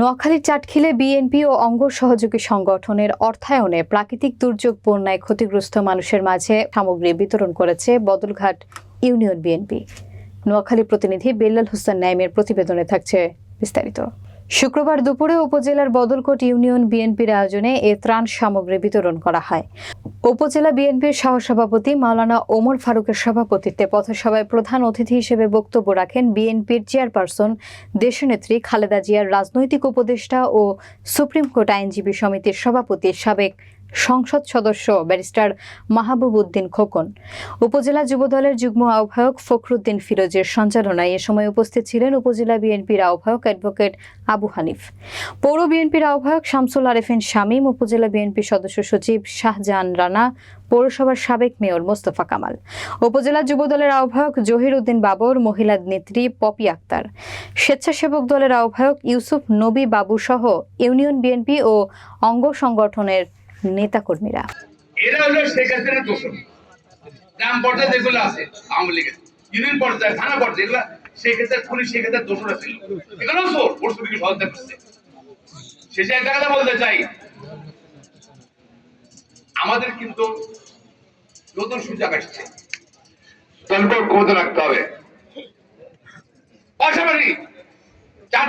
নোয়াখালীর চাটখিলে বিএনপি ও অঙ্গ সহযোগী সংগঠনের অর্থায়নে প্রাকৃতিক দুর্যোগ, বন্যায় ক্ষতিগ্রস্ত মানুষের মাঝে সামগ্রী বিতরণ করেছে বদলঘাট ইউনিয়ন বিএনপি। নোয়াখালী প্রতিনিধি বেল্লাল হোসেন নাইমের প্রতিবেদনে থাকছে বিস্তারিত। শুক্রবার দুপুরে উপজেলার বদলকোট ইউনিয়ন বিএনপির আয়োজনে এ ত্রাণ সামগ্রী বিতরণ করা হয়। উপজেলা বিএনপির সহসভাপতি মাওলানা ওমর ফারুকের সভাপতিত্বে পথসভায় প্রধান অতিথি হিসেবে বক্তব্য রাখেন বিএনপির চেয়ারপারসন, দেশনেত্রী খালেদা জিয়ার রাজনৈতিক উপদেষ্টা ও সুপ্রিম কোর্ট আইনজীবী সমিতির সভাপতি সাবেক সংসদ সদস্য ব্যারিস্টার মাহবুব উদ্দিন খোকন। উপজেলা যুবদলের যুগ্ম আহ্বায়ক ফখরুদ্দিন ফিরোজের সঞ্চালনায় এ সময় উপস্থিত ছিলেন উপজেলা বিএনপির আহ্বায়ক অ্যাডভোকেট আবু হানিফ। পৌর বিএনপির আহ্বায়ক শামসুল আরেফিন শামীম, উপজেলা বিএনপির সদস্য সচিব শাহজাহান রানা, পৌরসভার সাবেক মেয়র মোস্তফা কামাল। উপজেলা যুবদলের আহ্বায়ক জহির উদ্দিন বাবর, মহিলা নেত্রী পপি আক্তার। স্বেচ্ছাসেবক দলের আহ্বায়ক ইউসুফ নবী বাবু সহ ইউনিয়ন বিএনপি ও অঙ্গ সংগঠনের নেতাকর্মীরা। এরা হলো শেখ হাসিনার দোষর। গ্রাম পর্যায়ে যেগুলো আছে আওয়ামী লীগের। ইউনিয়ন পর্যায়ে থানা পর্যায়ে এগুলো শেখ হাসিনার খুনি শেখ হাসিনার দোষরা ছিল। এগুলোও চোর ভোট চুরিকে সহযোগিতা করছে শেষে একটা কথা বলতে চাই আমাদের কিন্তু নতুন সুযোগ আসছে। রাখতে হবে। পাশাপাশি চার